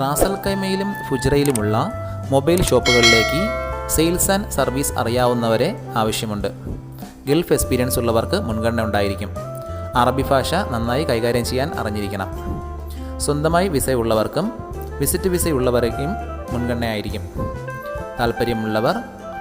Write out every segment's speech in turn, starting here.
Ras al കൈമയിലും ഫുജറയിലുമുള്ള mobile ഷോപ്പുകളിലേക്ക് സെയിൽസ് ആൻഡ് സർവീസ് അറിയാവുന്നവരെ ആവശ്യമുണ്ട്. ഗൾഫ് എക്സ്പീരിയൻസ് ഉള്ളവർക്ക് മുൻഗണന ഉണ്ടായിരിക്കും. അറബി ഭാഷ നന്നായി കൈകാര്യം ചെയ്യാൻ അറിഞ്ഞിരിക്കണം. സ്വന്തമായി വിസയുള്ളവർക്കും വിസിറ്റ് വിസയുള്ളവർക്കും മുൻഗണനയായിരിക്കും. താല്പര്യമുള്ളവർ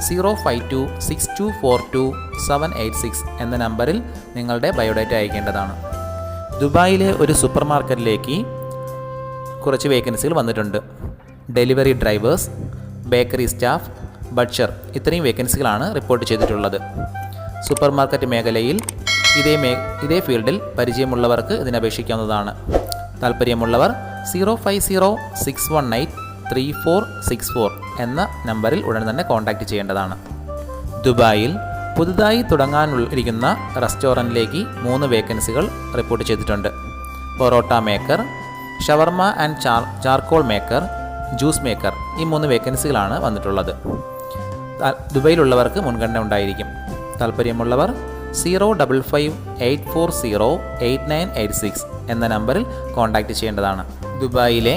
zero five two six two four two seven eight six എന്ന നമ്പറിൽ നിങ്ങളുടെ ബയോഡാറ്റ അയക്കേണ്ടതാണ്. ദുബായിലെ ഒരു സൂപ്പർ മാർക്കറ്റിലേക്ക് കുറച്ച് വേക്കൻസികൾ വന്നിട്ടുണ്ട്. Delivery drivers bakery staff butcher ഇത്രയും വേക്കൻസികളാണ് റിപ്പോർട്ട് ചെയ്തിട്ടുള്ളത്. സൂപ്പർ മാർക്കറ്റ് മേഖലയിൽ ഇതേ മേ ഇതേ ഫീൽഡിൽ പരിചയമുള്ളവർക്ക് ഇതിനപേക്ഷിക്കാവുന്നതാണ് താല്പര്യമുള്ളവർ zero five zero six one eight three four six four എന്ന നമ്പറിൽ ഉടൻ തന്നെ കോൺടാക്റ്റ് ചെയ്യേണ്ടതാണ്. ദുബായിൽ പുതുതായി തുടങ്ങാനിരിക്കുന്ന റെസ്റ്റോറന്റിലേക്ക് മൂന്ന് വേക്കൻസികൾ റിപ്പോർട്ട് ചെയ്തിട്ടുണ്ട്. Parotta maker shawarma and char charcoal maker juice maker ഈ മൂന്ന് വേക്കൻസികളാണ് വന്നിട്ടുള്ളത്. ദുബൈയിലുള്ളവർക്ക് മുൻഗണന ഉണ്ടായിരിക്കും. താല്പര്യമുള്ളവർ zero double five eight four zero eight nine eight six എന്ന നമ്പറിൽ കോൺടാക്റ്റ് ചെയ്യേണ്ടതാണ്. ദുബായിലെ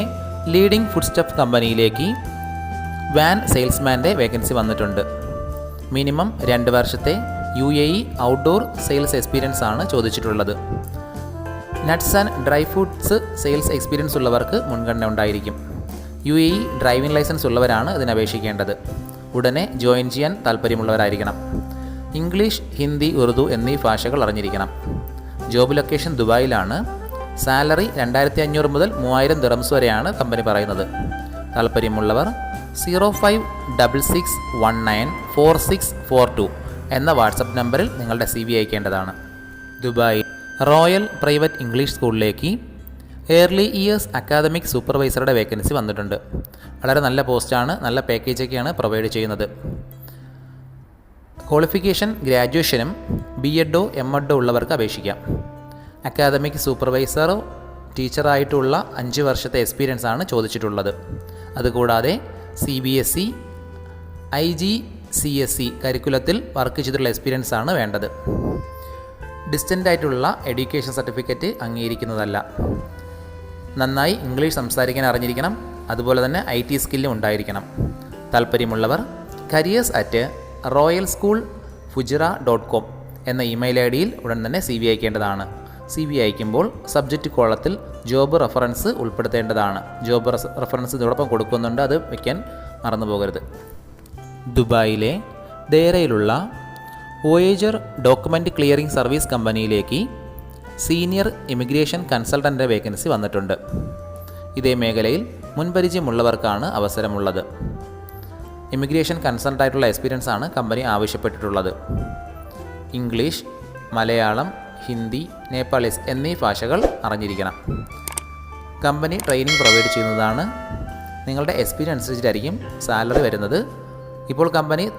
ലീഡിംഗ് ഫുഡ് സ്റ്റഫ് കമ്പനിയിലേക്ക് വാൻ സെയിൽസ്മാന്റെ വേക്കൻസി വന്നിട്ടുണ്ട്. മിനിമം രണ്ട് വർഷത്തെ U A E outdoor sales experience ആണ് ചോദിച്ചിട്ടുള്ളത്. Nuts and dry fruits sales experience ഉള്ളവർക്ക് മുൻഗണന ഉണ്ടായിരിക്കും. U A E driving licence ഉള്ളവരാണ് ഇതിന് അപേക്ഷിക്കേണ്ടത്. ഉടനെ ജോയിൻ ചെയ്യാൻ താല്പര്യമുള്ളവരായിരിക്കണം ഇംഗ്ലീഷ് ഹിന്ദി ഉറുദു എന്നീ ഭാഷകൾ അറിഞ്ഞിരിക്കണം. ജോബ് ലൊക്കേഷൻ ദുബായിലാണ്. സാലറി രണ്ടായിരത്തി അഞ്ഞൂറ് മുതൽ മൂവായിരം ദിറംസ് വരെയാണ് കമ്പനി പറയുന്നത്. താല്പര്യമുള്ളവർ zero five double six one nine four six four two എന്ന വാട്സപ്പ് നമ്പറിൽ നിങ്ങളുടെ സി വി അയക്കേണ്ടതാണ്. ദുബായ് റോയൽ പ്രൈവറ്റ് ഇംഗ്ലീഷ് സ്കൂളിലേക്ക് ഏർലി ഇയേഴ്സ് അക്കാദമിക് സൂപ്പർവൈസറുടെ വേക്കൻസി വന്നിട്ടുണ്ട്. വളരെ നല്ല പോസ്റ്റാണ് നല്ല പാക്കേജൊക്കെയാണ് പ്രൊവൈഡ് ചെയ്യുന്നത്. ക്വാളിഫിക്കേഷൻ ഗ്രാജുവേഷനും ബി എഡോ എം എഡോ ഉള്ളവർക്ക് അപേക്ഷിക്കാം. അക്കാദമിക് സൂപ്പർവൈസറോ ടീച്ചറായിട്ടുള്ള അഞ്ച് വർഷത്തെ എക്സ്പീരിയൻസ് ആണ് ചോദിച്ചിട്ടുള്ളത്. അതുകൂടാതെ C B S E I G C S C കരിക്കുലത്തിൽ work ചെയ്തിട്ടുള്ള എക്സ്പീരിയൻസ് ആണ് വേണ്ടത്. ഡിസ്റ്റന്റ് ആയിട്ടുള്ള എഡ്യൂക്കേഷൻ സർട്ടിഫിക്കറ്റ് അംഗീകരിക്കുന്നതല്ല. നന്നായി ഇംഗ്ലീഷ് സംസാരിക്കാൻ അറിഞ്ഞിരിക്കണം അതുപോലെ തന്നെ ഐ ടി സ്കില്ലും ഉണ്ടായിരിക്കണം. താല്പര്യമുള്ളവർ careers at royal school Fujairah dot com എന്ന ഇമെയിൽ ഐ ഡിയിൽ ഉടൻ തന്നെ സി വി അയക്കേണ്ടതാണ്. സി വി അയക്കുമ്പോൾ സബ്ജക്റ്റ് കോളത്തിൽ ജോബ് റെഫറൻസ് ഉൾപ്പെടുത്തേണ്ടതാണ്. ജോബ് റെഫറൻസ് ഇതോടൊപ്പം കൊടുക്കുന്നുണ്ട് അത് വയ്ക്കാൻ മറന്നു പോകരുത് ദുബായിലെ ദേരയിലുള്ള വോയേജർ ഡോക്യുമെന്റ് ക്ലിയറിംഗ് സർവീസ് കമ്പനിയിലേക്ക് സീനിയർ ഇമിഗ്രേഷൻ കൺസൾട്ടന്റെ വേക്കൻസി വന്നിട്ടുണ്ട്. ഇതേ മേഖലയിൽ മുൻപരിചയമുള്ളവർക്കാണ് അവസരമുള്ളത്. ഇമിഗ്രേഷൻ കൺസൾട്ടായിട്ടുള്ള എക്സ്പീരിയൻസ് ആണ് കമ്പനി ആവശ്യപ്പെട്ടിട്ടുള്ളത്. ഇംഗ്ലീഷ് മലയാളം ഹിന്ദി നേപ്പാളീസ് എന്നീ ഭാഷകൾ അറിഞ്ഞിരിക്കണം. കമ്പനി ട്രെയിനിങ് പ്രൊവൈഡ് ചെയ്യുന്നതാണ്. നിങ്ങളുടെ എക്സ്പീരിയൻസ് അനുസരിച്ചിട്ടായിരിക്കും സാലറി വരുന്നത്. ഇപ്പോൾ കമ്പനി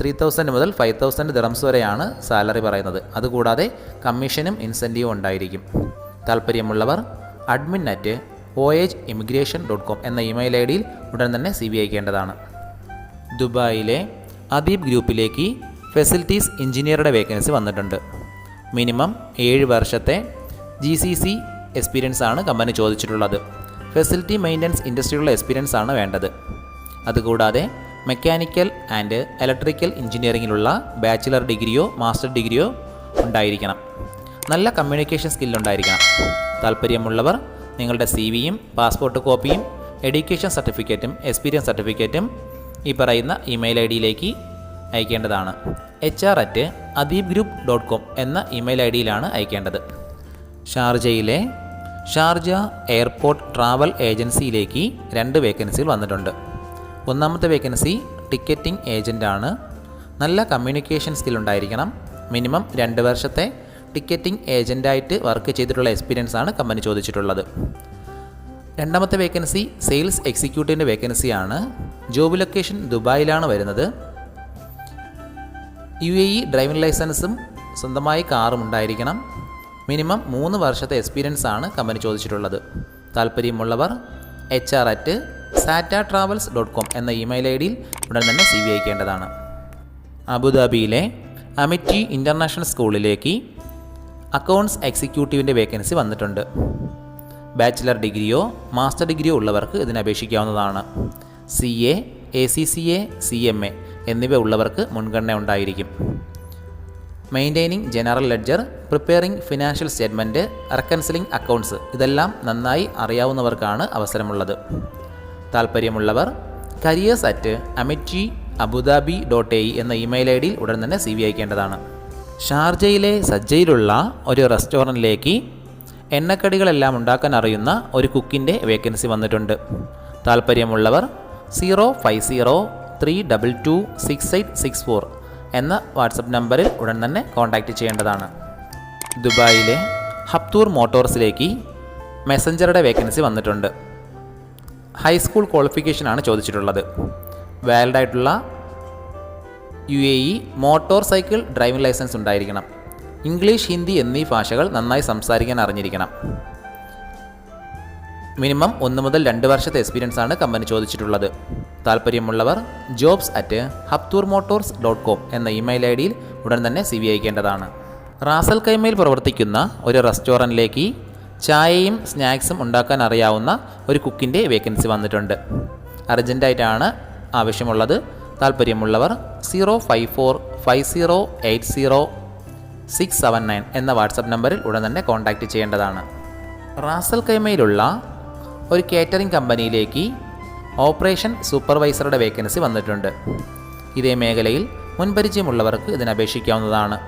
ത്രീ തൗസൻഡ് മുതൽ ഫൈവ് തൗസൻഡ് ദിറംസ് വരെയാണ് സാലറി പറയുന്നത്. അതുകൂടാതെ കമ്മീഷനും ഇൻസെന്റീവും ഉണ്ടായിരിക്കും താല്പര്യമുള്ളവർ admin at O H immigration dot com എന്ന ഇമെയിൽ ഐ ഡിയിൽ ഉടൻ തന്നെ സി ബി അയക്കേണ്ടതാണ്. ദുബായിലെ അദീബ് ഗ്രൂപ്പിലേക്ക് ഫെസിലിറ്റീസ് എഞ്ചിനീയറുടെ വേക്കൻസി വന്നിട്ടുണ്ട്. മിനിമം ഏഴ് വർഷത്തെ ജി സി സി എക്സ്പീരിയൻസ് ആണ് കമ്പനി ചോദിച്ചിട്ടുള്ളത്. ഫെസിലിറ്റി മെയിന്റനൻസ് ഇൻഡസ്ട്രിയിലുള്ള എക്സ്പീരിയൻസ് ആണ് വേണ്ടത്. അതുകൂടാതെ മെക്കാനിക്കൽ ആൻഡ് ഇലക്ട്രിക്കൽ എഞ്ചിനീയറിംഗിലുള്ള ബാച്ചിലർ ഡിഗ്രിയോ മാസ്റ്റർ ഡിഗ്രിയോ ഉണ്ടായിരിക്കണം. നല്ല കമ്മ്യൂണിക്കേഷൻ സ്കില്ലുണ്ടായിരിക്കണം താല്പര്യമുള്ളവർ നിങ്ങളുടെ സി വിയും പാസ്പോർട്ട് കോപ്പിയും എഡ്യൂക്കേഷൻ സർട്ടിഫിക്കറ്റും എക്സ്പീരിയൻസ് സർട്ടിഫിക്കറ്റും ഈ പറയുന്ന ഇമെയിൽ ഐ ഡിയിലേക്ക് അയക്കേണ്ടതാണ്. H R at Adeeb group dot com എന്ന ഇമെയിൽ ഐ ഡിയിലാണ് അയക്കേണ്ടത്. ഷാർജയിലെ ഷാർജ എയർപോർട്ട് ട്രാവൽ ഏജൻസിയിലേക്ക് രണ്ട് വേക്കൻസികൾ വന്നിട്ടുണ്ട്. ഒന്നാമത്തെ വേക്കൻസി ടിക്കറ്റിംഗ് ഏജന്റാണ് നല്ല കമ്മ്യൂണിക്കേഷൻ സ്കിൽ ഉണ്ടായിരിക്കണം. മിനിമം രണ്ട് വർഷത്തെ ടിക്കറ്റിംഗ് ഏജന്റായിട്ട് വർക്ക് ചെയ്തിട്ടുള്ള എക്സ്പീരിയൻസ് ആണ് കമ്പനി ചോദിച്ചിട്ടുള്ളത്. രണ്ടാമത്തെ വേക്കൻസി സെയിൽസ് എക്സിക്യൂട്ടീവിന്റെ വേക്കൻസിയാണ് ജോബ് ലൊക്കേഷൻ ദുബായിലാണ് വരുന്നത്. യു എ ഇ ഡ്രൈവിംഗ് ലൈസൻസും സ്വന്തമായി കാറും ഉണ്ടായിരിക്കണം. മിനിമം മൂന്ന് വർഷത്തെ എക്സ്പീരിയൻസ് ആണ് കമ്പനി ചോദിച്ചിട്ടുള്ളത്. താല്പര്യമുള്ളവർ H R at Sata travels dot com എന്ന ഇമെയിൽ ഐ ഡിയിൽ ഉടൻ തന്നെ സി വി അയക്കേണ്ടതാണ്. അബുദാബിയിലെ അമിറ്റി ഇന്റർനാഷണൽ സ്കൂളിലേക്ക് അക്കൗണ്ട്സ് എക്സിക്യൂട്ടീവിന്റെ വേക്കൻസി വന്നിട്ടുണ്ട്. ബാച്ചിലർ ഡിഗ്രിയോ മാസ്റ്റർ ഡിഗ്രിയോ ഉള്ളവർക്ക് ഇതിന് അപേക്ഷിക്കാവുന്നതാണ്. C A A C C A C M A എന്നിവ ഉള്ളവർക്ക് മുൻഗണന ഉണ്ടായിരിക്കും. Maintaining general ledger preparing financial statement reconciling accounts ഇതെല്ലാം നന്നായി അറിയാവുന്നവർക്കാണ് അവസരമുള്ളത്. താല്പര്യമുള്ളവർ careers at Amity Abu Dhabi dot A എന്ന ഇമെയിൽ ഐ ഡിയിൽ ഉടൻ തന്നെ സി വി അയക്കേണ്ടതാണ്. ഷാർജയിലെ സജ്ജയിലുള്ള ഒരു റെസ്റ്റോറന്റിലേക്ക് എണ്ണക്കടികളെല്ലാം ഉണ്ടാക്കാൻ അറിയുന്ന ഒരു കുക്കിന്റെ വേക്കൻസി വന്നിട്ടുണ്ട്. താല്പര്യമുള്ളവർ zero five zero three double two six eight six four എന്ന വാട്സപ്പ് നമ്പറിൽ ഉടൻ തന്നെ കോൺടാക്റ്റ് ചെയ്യേണ്ടതാണ്. ദുബായിലെ ഹപ്തൂർ മോട്ടോർസിലേക്ക് മെസ്സഞ്ചറുടെ വേക്കൻസി വന്നിട്ടുണ്ട്. ഹൈസ്കൂൾ ക്വാളിഫിക്കേഷനാണ് ചോദിച്ചിട്ടുള്ളത്. വാലിഡ് ആയിട്ടുള്ള U A E motor cycle driving licence ഉണ്ടായിരിക്കണം. ഇംഗ്ലീഷ് ഹിന്ദി എന്നീ ഭാഷകൾ നന്നായി സംസാരിക്കാൻ അറിഞ്ഞിരിക്കണം. മിനിമം ഒന്ന് മുതൽ രണ്ട് വർഷത്തെ എക്സ്പീരിയൻസ് ആണ് കമ്പനി ചോദിച്ചിട്ടുള്ളത്. താല്പര്യമുള്ളവർ jobs at ഹപ്തൂർ motors dot com എന്ന ഇമെയിൽ ഐ ഡിയിൽ ഉടൻ തന്നെ സി വി അയക്കേണ്ടതാണ്. റാസൽ കൈമയിൽ പ്രവർത്തിക്കുന്ന ഒരു റെസ്റ്റോറന്റിലേക്ക് ചായയും സ്നാക്സും ഉണ്ടാക്കാൻ അറിയാവുന്ന ഒരു കുക്കിന്റെ വേക്കൻസി വന്നിട്ടുണ്ട്. അർജന്റായിട്ടാണ് ആവശ്യമുള്ളത്. താല്പര്യമുള്ളവർ zero five four five zero eight zero six seven nine എന്ന വാട്സപ്പ് നമ്പറിൽ ഉടൻ തന്നെ കോൺടാക്റ്റ് ചെയ്യേണ്ടതാണ്. റാസൽ കൈമയിലുള്ള ഒരു കേറ്ററിംഗ് കമ്പനിയിലേക്ക് ഓപ്പറേഷൻ സൂപ്പർവൈസറുടെ വേക്കൻസി വന്നിട്ടുണ്ട്. ഇതേ മേഖലയിൽ മുൻപരിചയമുള്ളവർക്ക് ഇതിനപേക്ഷിക്കാവുന്നതാണ്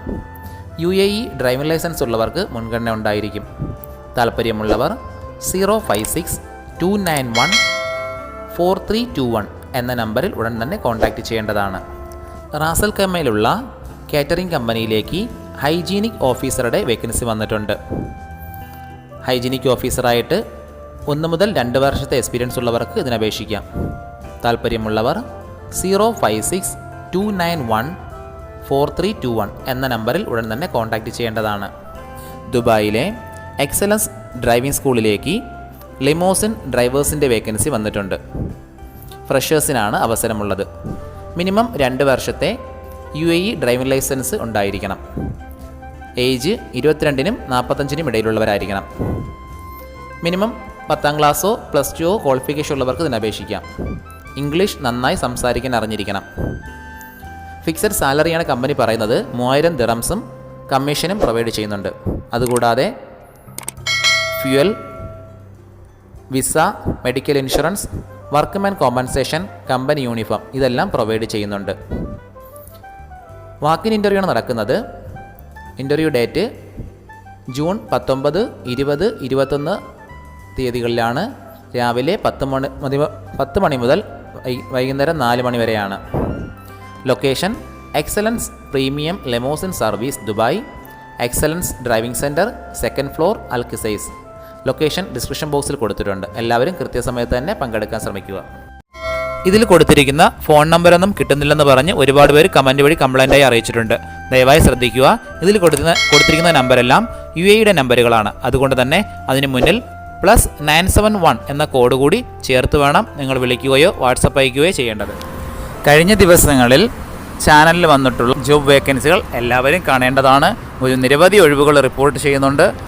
U A E driving licence ഉള്ളവർക്ക് മുൻഗണന ഉണ്ടായിരിക്കും. താല്പര്യമുള്ളവർ zero five six two nine one four three two one എന്ന നമ്പറിൽ ഉടൻ തന്നെ കോൺടാക്റ്റ് ചെയ്യേണ്ടതാണ്. റാസൽ കമ്മയിലുള്ള കാറ്ററിംഗ് കമ്പനിയിലേക്ക് ഹൈജീനിക് ഓഫീസറുടെ വേക്കൻസി വന്നിട്ടുണ്ട്. ഹൈജീനിക് ഓഫീസറായിട്ട് ഒന്ന് മുതൽ രണ്ട് വർഷത്തെ എക്സ്പീരിയൻസ് ഉള്ളവർക്ക് ഇതിനപേക്ഷിക്കാം താല്പര്യമുള്ളവർ zero five six two nine one four three two one എന്ന നമ്പറിൽ ഉടൻ തന്നെ കോൺടാക്റ്റ് ചെയ്യേണ്ടതാണ്. ദുബായിലെ എക്സലൻസ് ഡ്രൈവിംഗ് സ്കൂളിലേക്ക് ലിമോസിൻ ഡ്രൈവേഴ്സിന്റെ വേക്കൻസി വന്നിട്ടുണ്ട്. ഫ്രഷേഴ്സിനാണ് അവസരമുള്ളത്. മിനിമം രണ്ട് വർഷത്തെ U A E driving licence ഉണ്ടായിരിക്കണം. ഏജ് ഇരുപത്തിരണ്ടിനും നാൽപ്പത്തഞ്ചിനും ഇടയിലുള്ളവരായിരിക്കണം. മിനിമം പത്താം ക്ലാസ്സോ പ്ലസ് ടുവോ ക്വാളിഫിക്കേഷൻ ഉള്ളവർക്ക് ഇതിന് അപേക്ഷിക്കാം ഇംഗ്ലീഷ് നന്നായി സംസാരിക്കാൻ അറിഞ്ഞിരിക്കണം. ഫിക്സഡ് സാലറിയാണ് കമ്പനി പറയുന്നത് മൂവായിരം ദിറംസും കമ്മീഷനും പ്രൊവൈഡ് ചെയ്യുന്നുണ്ട്. അതുകൂടാതെ fuel visa medical insurance workman compensation company uniform ഇതെല്ലാം പ്രൊവൈഡ് ചെയ്യുന്നുണ്ട്. വാക്കിൻ ഇന്റർവ്യൂ ആണ് നടക്കുന്നത്. ഇന്റർവ്യൂ ഡേറ്റ് ജൂൺ പത്തൊമ്പത് ഇരുപത് ഇരുപത്തൊന്ന് തീയതികളിലാണ്. രാവിലെ പത്ത് മണി മതി പത്ത് മണി മുതൽ വൈകുന്നേരം നാല് മണി വരെയാണ്. Location Excellence premium limousine service Dubai Excellence driving centre second floor Al Qusais location description ബോക്സിൽ കൊടുത്തിട്ടുണ്ട്. എല്ലാവരും കൃത്യസമയത്ത് തന്നെ പങ്കെടുക്കാൻ ശ്രമിക്കുക. ഇതിൽ കൊടുത്തിരിക്കുന്ന ഫോൺ നമ്പറൊന്നും കിട്ടുന്നില്ലെന്ന് പറഞ്ഞ് ഒരുപാട് പേര് കമന്റ് വഴി കംപ്ലൈന്റായി അറിയിച്ചിട്ടുണ്ട്. ദയവായി ശ്രദ്ധിക്കുക. ഇതിൽ കൊടുക്കുന്ന കൊടുത്തിരിക്കുന്ന നമ്പരെല്ലാം യു എയുടെ നമ്പറുകളാണ് അതുകൊണ്ട് തന്നെ അതിന് മുന്നിൽ പ്ലസ് നയൻ സെവൻ വൺ എന്ന കോഡ് കൂടി ചേർത്ത് വേണം നിങ്ങൾ വിളിക്കുകയോ വാട്സപ്പ് അയക്കുകയോ ചെയ്യേണ്ടത്. കഴിഞ്ഞ ദിവസങ്ങളിൽ ചാനലിൽ വന്നിട്ടുള്ള ജോബ് വേക്കൻസികൾ എല്ലാവരും കാണേണ്ടതാണ്. ഒരു നിരവധി ഒഴിവുകൾ റിപ്പോർട്ട് ചെയ്യുന്നുണ്ട്.